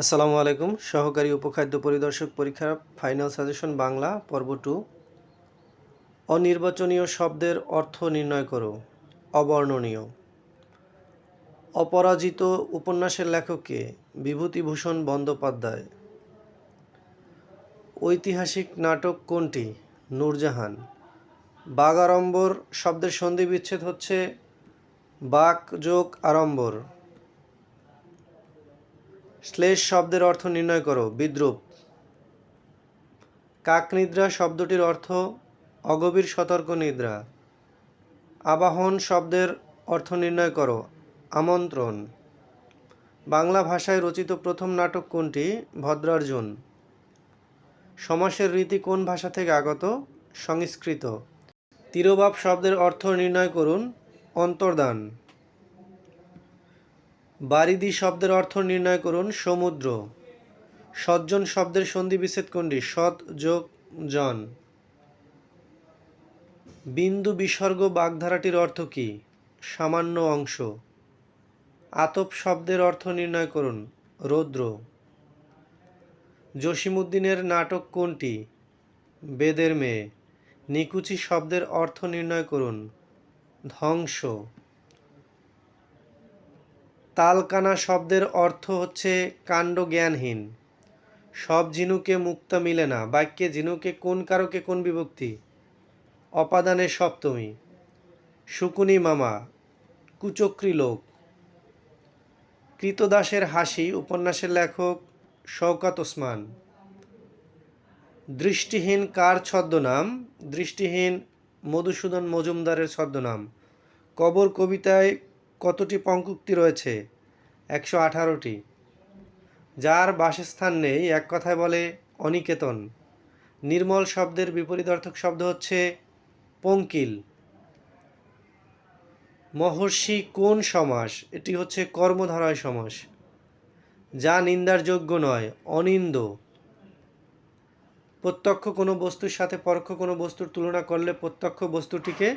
আসসালামু আলাইকুম। সহকারী উপখাদ্য পরিদর্শক পরীক্ষার ফাইনাল সাজেশন বাংলা, পর্ব টু। অনির্বাচনীয় শব্দের অর্থ নির্ণয় করো। অবর্ণনীয়। অপরাজিত উপন্যাসের লেখককে বিভূতিভূষণ বন্দ্যোপাধ্যায়। ঐতিহাসিক নাটক কোনটি? নূরজাহান। বাগাড়ম্বর শব্দের সন্ধি বিচ্ছেদ হচ্ছে বাক যোগ আড়ম্বর। শ্লেষ শব্দের অর্থ নির্ণয় করো, বিদ্রুপ। কাকনিদ্রা শব্দটির অর্থ অগভীর সতর্ক নিদ্রা। আবাহন শব্দের অর্থ নির্ণয় করো, আমন্ত্রণ। বাংলা ভাষায় রচিত প্রথম নাটক কোনটি? ভদ্রার্জুন। সমাসের রীতি কোন ভাষা থেকে আগত? সংস্কৃত। তিরোবাব শব্দের অর্থ নির্ণয় করুন, অন্তর্দান। বারিদি শব্দের অর্থ নির্ণয় করুন, সমুদ্র। সজ্জন শব্দের সন্ধি বিচ্ছেদ কোনটি? সৎ, যোগ, জন। বিন্দু বিসর্গ বাগধারাটির অর্থ কি? সামান্য অংশ। আতপ শব্দের অর্থ নির্ণয় করুন, রৌদ্র। জসিমুদ্দিনের নাটক কোনটি? বেদের মেয়ে। নিকুচি শব্দের অর্থ নির্ণয় করুন, ধ্বংস। তালকানা শব্দের অর্থ হচ্ছে কাণ্ড জ্ঞানহীন সব ঝিনুকে মুক্তা মিলে না, বাক্যে ঝিনুকে কোন কারকে কোন বিভক্তি? অপাদানের সপ্তমী। শুকুনি মামা, কুচক্রী লোক। কৃতদাসের হাসি, উপন্যাসের লেখক শওকাত ওসমান। দৃষ্টিহীন কার ছদ্মনাম? দৃষ্টিহীন মধুসূদন মজুমদারের ছদ্মনাম। কবর কবিতায় কতটি পঙ্কুক্তি রয়েছে? একশো আঠারোটি। যার বাসস্থান নেই, এক কথায় বলে অনিকেতন। নির্মল শব্দের বিপরীতার্থক শব্দ হচ্ছে পঙ্কিল। মহর্ষি কোন সমাস? এটি হচ্ছে কর্মধারয় সমাস, যা নিন্দার যোগ্য নয়, অনিন্দ। প্রত্যক্ষ কোনো বস্তুর সাথে পরোক্ষ কোনো বস্তুর তুলনা করলে প্রত্যক্ষ বস্তুটিকে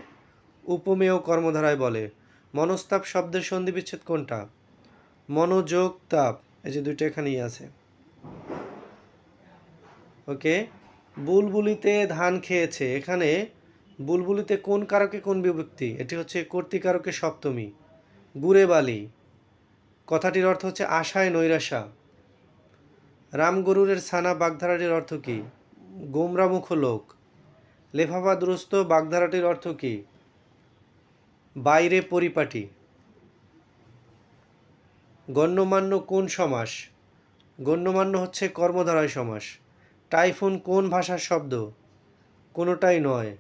উপমেয় কর্মধারায় বলে। মনস্তাপ শব্দের সন্ধি বিচ্ছেদ কোনটা? মনোযোগ তাপ এই যে দুইটা এখানেই আছে। ওকে? বুলবুলিতে ধান খেয়েছে। এখানে বুলবুলিতে কোন কারকে কোন বিভক্তি? এটি হচ্ছে কর্তিকারকে সপ্তমী গুড়ে বালি কথাটির অর্থ হচ্ছে আশায় নৈরাশা। রামগরুরের ছানা বাগধারাটির অর্থ কী? গোমরামুখ লোক। লেফাফাদ্রস্ত বাগধারাটির অর্থ কী? বাইরে পরিপাটি। গণ্যমান্য কোন সমাস? গণ্যমান্য হচ্ছে কর্মধারয় সমাস। টাইফুন কোন ভাষার শব্দ? কোনোটাই নয়।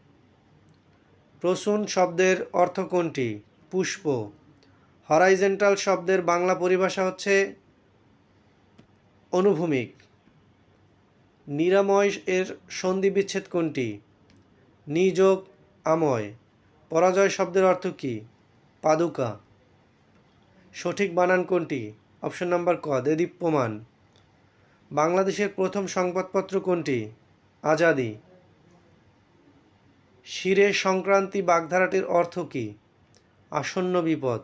প্রসূন শব্দের অর্থ কোনটি? পুষ্প। হরাইজেন্টাল শব্দের বাংলা পরিভাষা হচ্ছে অনুভূমিক। নিরাময় এর সন্ধি বিচ্ছেদ কোনটি? নিযোগ, আময়। পরাজয় শব্দের অর্থ কী? পাদুকা। সঠিক বানান কোনটি? অপশন নাম্বার ক দেদীপ্যমান বাংলাদেশের প্রথম সংবাদপত্র কোনটি? আজাদি। শিরে সংক্রান্তি বাগধারাটির অর্থ কী? আসন্ন বিপদ।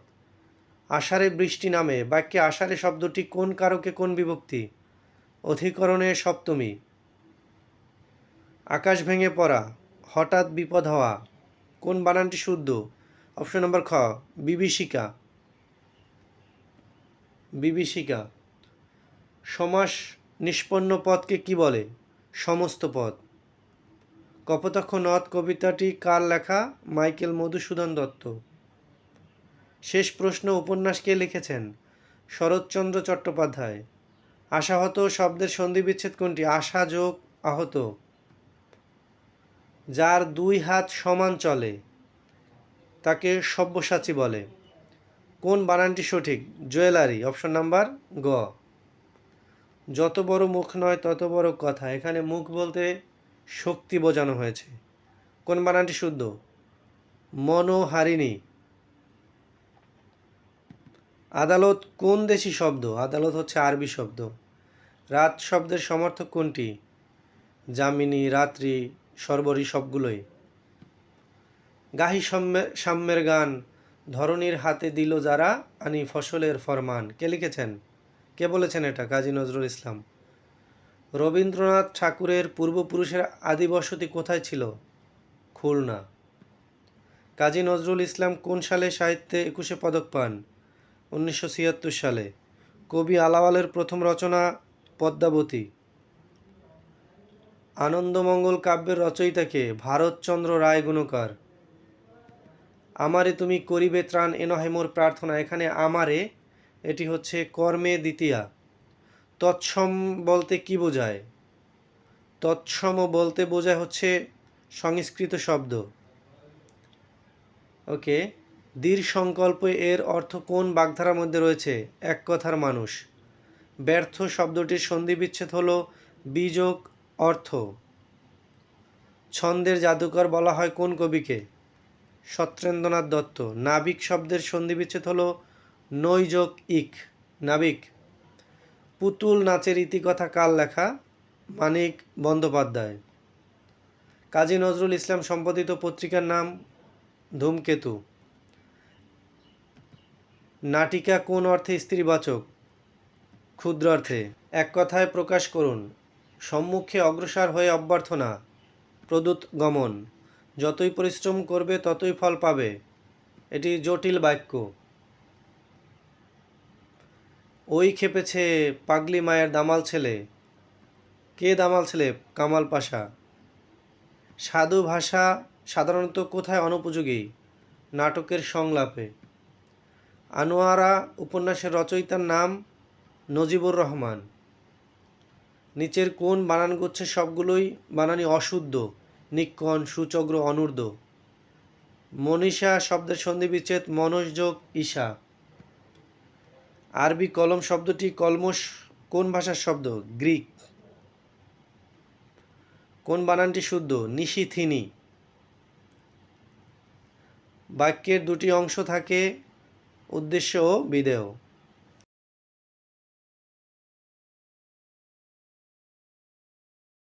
আষাঢ়ে বৃষ্টি নামে, বাক্যে আষাঢ়ে শব্দটি কোন কারকে কোন বিভক্তি? অধিকরণে সপ্তমী। আকাশ ভেঙে পড়া, হঠাৎ বিপদ হওয়া। কোন বানানটি শুদ্ধ? অপশন নম্বর খ, বিভীষিকা। বিভীষিকা। সমাস নিষ্পন্ন পদকে কি বলে? সমস্ত পদ। কপোতাক্ষ নদ কবিতাটি কার লেখা? মাইকেল মধুসূদন দত্ত। শেষ প্রশ্ন উপন্যাস কে লিখেছেন? শরৎচন্দ্র চট্টোপাধ্যায়। আশাহত শব্দের সন্ধি বিচ্ছেদ কোনটি? আশা যোগ আহত। যার দুই হাত সমান চলে, তাকে সব্যসাচী বলে। কোন বানানটি সঠিক? জুয়েলারি, অপশন নাম্বার গ। যত বড় মুখ নয়, তত বড় কথা। এখানে মুখ বলতে শক্তি বোঝানো হয়েছে। কোন বানানটি শুদ্ধ? মনোহারিণী। আদালত কোন দেশি শব্দ? আদালত হচ্ছে আরবি শব্দ। রাত শব্দের সমর্থক কোনটি? যামিনী, রাত্রি সর্বরী সবগুলোই। গাহি সাম্যের গান ধরনীর হাতে দিল যারা আনি ফসলের ফরমান। কে লিখেছেন? কে বলেছেন এটা? কাজী নজরুল ইসলাম। রবীন্দ্রনাথ ঠাকুরের পূর্বপুরুষের আদি বসতি কোথায় ছিল? খুলনা। কাজী নজরুল ইসলাম কোন সালে সাহিত্যে একুশে পদক পান? উনিশশো ছিয়াত্তর সালে। কবি আলাওয়ালের প্রথম রচনা পদ্মাবতী। আনন্দমঙ্গল কাব্যের রচয়িতাকে ভারতচন্দ্র রায় গুণকার। আমারে তুমি করিবে ত্রাণ, এ নহে মোর প্রার্থনা, এখানে আমারে, এটি হচ্ছে কর্মে দ্বিতীয়া। তৎসম বলতে কি বোঝায়? তৎসম বলতে বোঝায় হচ্ছে সংস্কৃত শব্দ। ওকে, দীর সংকল্প এর অর্থ কোন বাগধারার মধ্যে রয়েছে? এক কথার মানুষ। ব্যর্থ শব্দটির সন্ধি বিচ্ছেদ হল, বীজক অর্থ। ছন্দের জাদুকর বলা হয় কোন কবিকে? সত্যেন্দ্রনাথ দত্ত। নাবিক শব্দের সন্ধিবিচ্ছেদ হল নৈযোগ ইক। নাবিক। পুতুল নাচের ইতিকথা কাল লেখা? মানিক বন্দ্যোপাধ্যায়। কাজী নজরুল ইসলাম সম্পাদিত পত্রিকার নাম ধূমকেতু। নাটিকা কোন অর্থে স্ত্রীবাচক? ক্ষুদ্র অর্থে এক কথায় প্রকাশ করুন। সম্মুখে অগ্রসর হয়ে অভ্যর্থনা, প্রদূত গমন। যতই পরিশ্রম করবে, ততই ফল পাবে। এটি জটিল বাক্য। ওই খেপেছে পাগলি মায়ের দামাল ছেলে। কে দামাল ছেলে? কামাল পাশা। সাধু ভাষা সাধারণত কোথায় অনুপযোগী? নাটকের সংলাপে। আনোয়ারা উপন্যাসের রচয়িতার নাম নজিবুর রহমান। নিচের কোন বানানগুচ্ছের সবগুলোই বানানি অশুদ্ধ, নিক্ষণ সুচগ্র অনূর্ধ্ব। মনীষা শব্দের সন্ধি বিচ্ছেদ মনসযোগ ঈশা। আরবি কলম শব্দটি কলমস কোন ভাষার শব্দ? গ্রিক। কোন বানানটি শুদ্ধ? নিশিথিনি। বাক্যের দুটি অংশ থাকে উদ্দেশ্য ও বিধেয়।